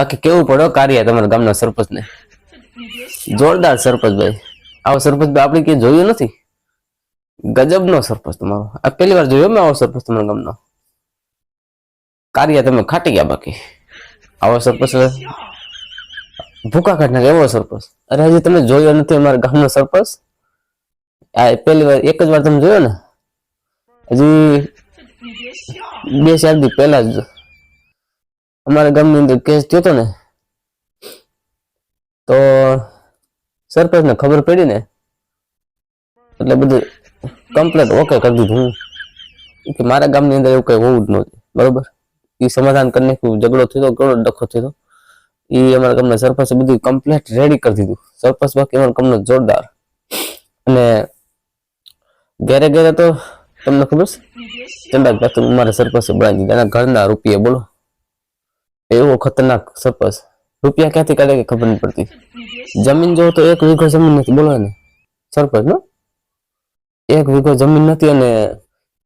બાકી કેવું પડો કાર્ય તમારા ગામના સરપંચને. જોરદાર સરપંચ ભાઈ. આવો સરપંચ આપણે ક્યાંય જોયું નથી? ગજબનો સરપંચ તમારો. આ પહેલી વાર જોયો મેં આવો સરપંચ તમારા ગામનો. કાર્ય તમે ખાટી ગયા બાકી. આવો સરપંચ. ભૂકા કાઢ એવો સરપંચ? અરે હજી તમે જોયો નથી અમારા ગામનો સરપંચ? આ પહેલી વાર, એક જ વાર તમે જોયો ને? હજી બે ચાર દી પહેલા જ અમારા ગામની અંદર કેસ થયો હતો ને તો સરપંચ ને ખબર પડી ને એટલે બધું કમ્પ્લેટ ઓકે કરી દીધું હું. કે મારા ગામની અંદર એવું કંઈ હોવું જ નહોતું બરોબર? એ સમાધાન કરી નાખ્યું ઝઘડો થયો ઘણો ડખો થયો. એ અમારા ગામના સરપંચે બધું કમ્પ્લેટ રેડી કરી દીધું. સરપંચ બાકી અમારા ગામનો જોરદાર. અને ઘેરે ઘેરે તો તમને ખબર છે? ચંદા પાછું મારા સરપંચે બનાવી દીધા. એના ઘરના રૂપિયા બોલો. એવો ખતરનાક સરપંચ રૂપિયા ક્યાંથી કાઢે કે ખબર નહીં પડતી. જમીન જો તો એક વીઘો જમીન નથી, બોલો ને. સરપંચ નો એક વીઘો જમીન નથી અને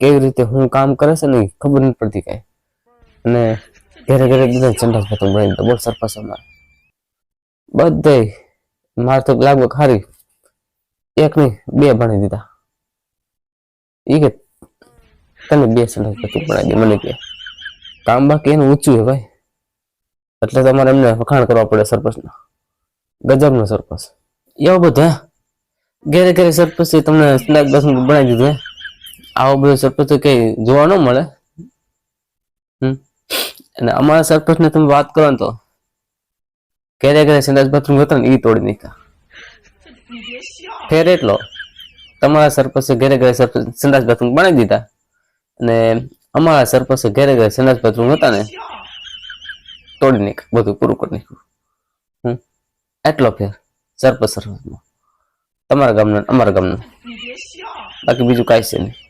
કેવી રીતે હું કામ કરે છે ને ખબર નથી પડતી કઈ. અને ઘરે ઘરે બધા ચંડાસ પતંગ બનાવી બોલ સરપંચ અમારે. બધે મારે તો લાગવગ ખારી એક નહીં, બે ભણી દીધા. ઈ કે તને બે ચંડાસ પતંગ બનાવી દે, મને કે. કામ બાકી એનું ઊંચું હે ભાઈ. એટલે તમારે એમને વખાણ કરવા પડે સરપંચના. ગજબનો સરપંચ. એવો બધો ઘેરે ઘેરે સરપંચ તમને સ્નેક બસ બનાવી દીધું આવો બધો સરપંચ કઈ જોવા ન મળે. અને અમારા સરપંચ ને તમે વાત કરો ને તો. ઘેરે ઘેરે સંડાસ બાથરૂમ હતા ને એ તોડી નાખ્યા. ફેર એટલો. તમારા સરપંચે ઘેરે ઘેરે સરપંચ સંડાસ બાથરૂમ બનાવી દીધા. અને અમારા સરપંચે ઘેરે ઘેરે સંડાસ બાથરૂમ હતા ને તોડી નાખ બધું પૂરું કરી નાખ્યું. એટલો ફેર. સરપંચ સરપંચમાં તમારા ગામના અમારા ગામના. બાકી બીજું કાંઈ છે નહીં.